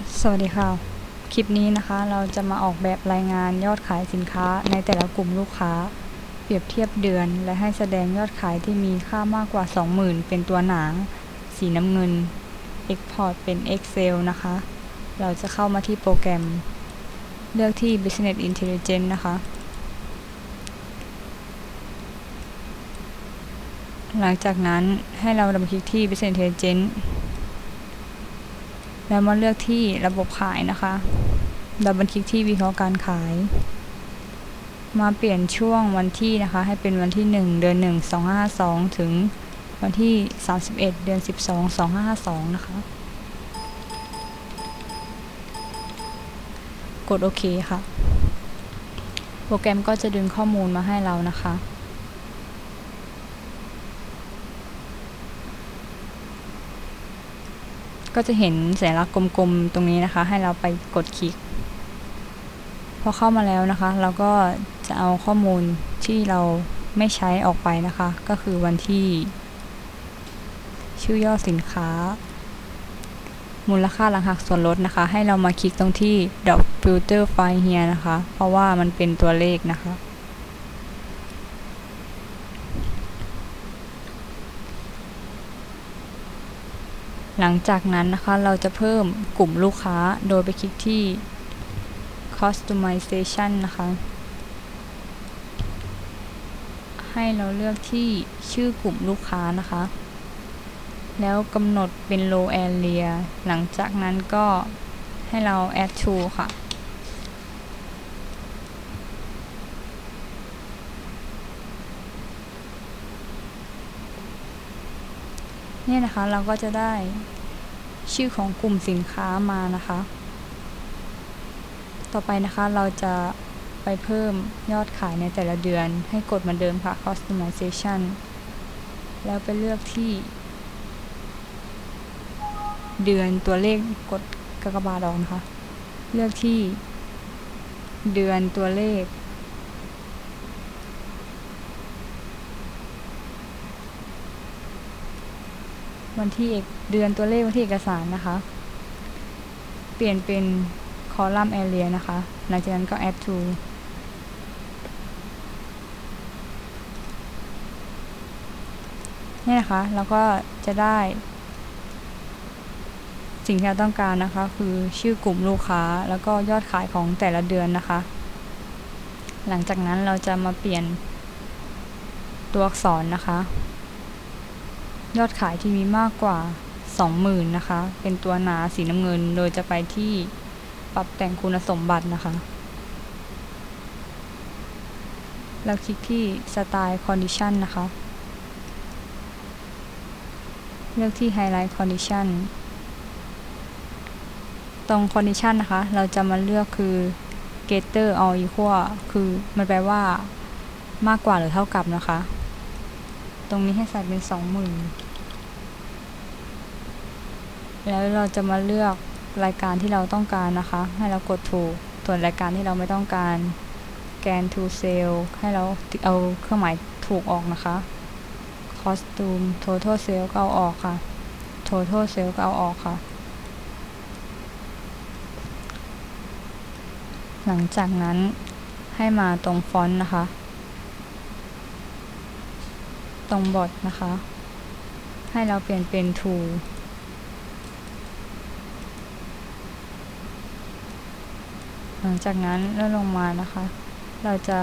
สวัสดีค่ะ คลิปนี้นะคะเราจะมาออกแบบรายงานยอดขายสินค้าในแต่ละกลุ่มลูกค้า เปรียบเทียบเดือน และให้แสดงยอดขายที่มีค่ามากกว่า 20,000 เป็นตัวหนางสีน้ำเงิน Export เป็น Excel นะคะ เราจะเข้ามาที่โปรแกรม เลือกที่ Business Intelligence นะคะหลังจากนั้นให้เราดับคลิกที่ Business Intelligence แล้วมาเลือกที่ระบบขายนะคะ ดับเบิลคลิกที่วิเคราะห์การขาย มาเปลี่ยนช่วงวันที่นะคะ ให้เป็นวันที่ 1 เดือน 1 2 5 2 ถึงวันที่ 31 เดือน 12 2552 นะคะ กดโอเคค่ะ โปรแกรมก็จะดึงข้อมูลมาให้เรานะคะ ก็จะเห็นสัญลักษณ์กลมๆตรงนี้นะคะ ให้เราไปกดคลิก พอเข้ามาแล้วนะคะ เราก็จะเอาข้อมูลที่เราไม่ใช้ออกไปนะคะ ก็คือวันที่ ชื่อย่อสินค้า มูลค่าหลังหักส่วนลดนะคะ ให้เรามาคลิกตรงที่ dot filter file here นะคะ เพราะว่ามันเป็นตัวเลขนะคะ หลังจากนั้นนะคะเราจะเพิ่มกลุ่มลูกค้าโดยไปคลิกที่ customization นะคะ ให้เราเลือกที่ชื่อกลุ่มลูกค้านะคะ แล้วกำหนดเป็น low area หลังจากนั้นก็ให้เรา add to ค่ะ เนี่ยนะคะเราก็จะได้ชื่อของกลุ่มสินค้ามานะคะ ต่อไปนะคะเราจะไปเพิ่มยอดขายในแต่ละเดือนให้กดเหมือนเดิมค่ะ customization แล้วไปเลือกที่ เดือนตัวเลขกดกากบาทออกนะคะ เลือกที่ เดือนตัวเลข วันที่เอกเดือนตัวเลขวันที่เอกสารนะคะ เปลี่ยนเป็นคอลัมน์ area นะคะ หลังจากนั้นก็ add to นี่นะคะเราก็จะได้ สิ่งที่เราต้องการนะคะ คือชื่อกลุ่มลูกค้าแล้วก็ยอดขายของแต่ละเดือนนะคะ หลังจากนั้นเราจะมาเปลี่ยนตัวอักษรนะคะ ยอดขายที่มีมากกว่า 20,000นะคะ เป็นตัวหนาสีน้ำเงิน โดยจะไปที่ปรับแต่งคุณสมบัตินะคะ แล้วคลิกที่ Style Condition นะคะ เลือกที่ Highlight Condition ตรง Condition นะคะ เราจะมาเลือกคือ Greater or Equal คือมันแปลว่ามากกว่าหรือเท่ากับนะคะ ตรงนี้ให้ใส่เป็น 20,000 แล้วเราจะมาเลือกรายการที่เราต้องการนะคะ ให้เรากดถูกส่วนรายการที่เราไม่ต้องการแกน to sale ให้เราเอาเครื่องหมายถูกออกนะคะ costume total sale ก็เอาออกค่ะ total sale ก็เอาออกค่ะ หลังจากนั้นให้มาตรงฟอนต์นะคะ ตรงบอทนะคะ ให้เราเปลี่ยนเป็น to หลังจากนั้นแล้วลงมานะคะ เราจะ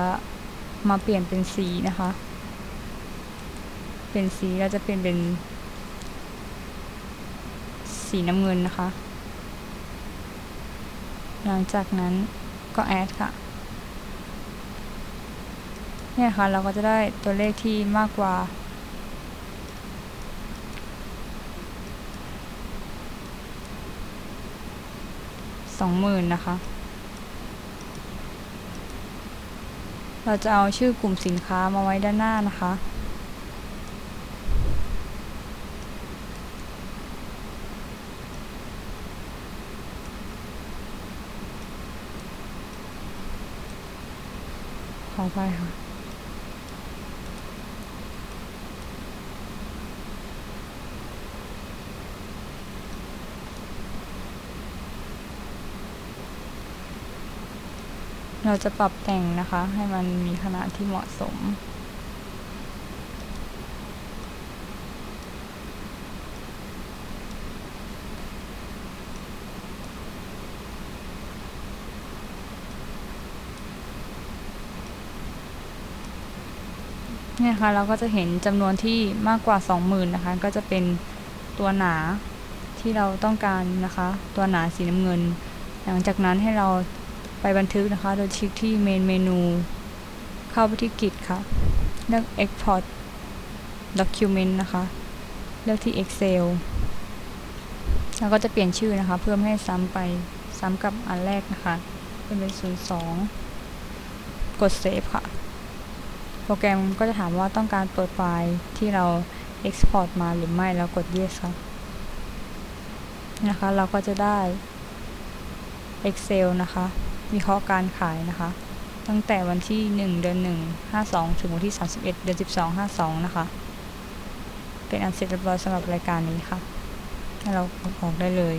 มาเปลี่ยนเป็นสีนะคะ เป็นสีเราจะเปลี่ยนเป็น สีน้ำเงินนะคะ หลังจากนั้นก็แอดค่ะ เนี่ยค่ะเราก็จะได้ตัวเลขที่มากกว่าสองหมื่นนะคะ เราจะเอาชื่อกลุ่มสินค้ามาไว้ด้านหน้านะคะ ขอไปค่ะ เราจะปรับแต่งนะคะ ให้มันมีขนาดที่เหมาะสม เนี่ยค่ะเราก็จะเห็นจำนวนที่มากกว่า 20,000นะคะ ก็จะเป็นตัวหนาที่เราต้องการนะคะ ตัวหนาสีน้ำเงิน หลังจากนั้นให้เรา บันทึกนะคะ โดยคลิกที่ Main เมนู เข้าไปที่ Git ค่ะ เลือก Export Document นะคะ เลือกที่ Excel แล้วก็จะเปลี่ยนชื่อนะคะ เพื่อไม่ให้ซ้ำไปซ้ำกับอันแรกนะคะ เป็นเป็น 02 กด Save ค่ะ โปรแกรมก็จะถามว่าต้องการเปิดไฟล์ที่เรา Export มาหรือไม่ แล้วกด Yes ค่ะ นะคะ เราก็จะได้ Excel นะคะ วิเคราะห์การขายนะคะ ตั้งแต่วันที่ 1 เดือน 1 52 ถึงวันที่ 31 เดือน 12 52 นะคะ เป็นอันเสร็จเรียบร้อยสำหรับรายการนี้ค่ะให้เราออกได้เลย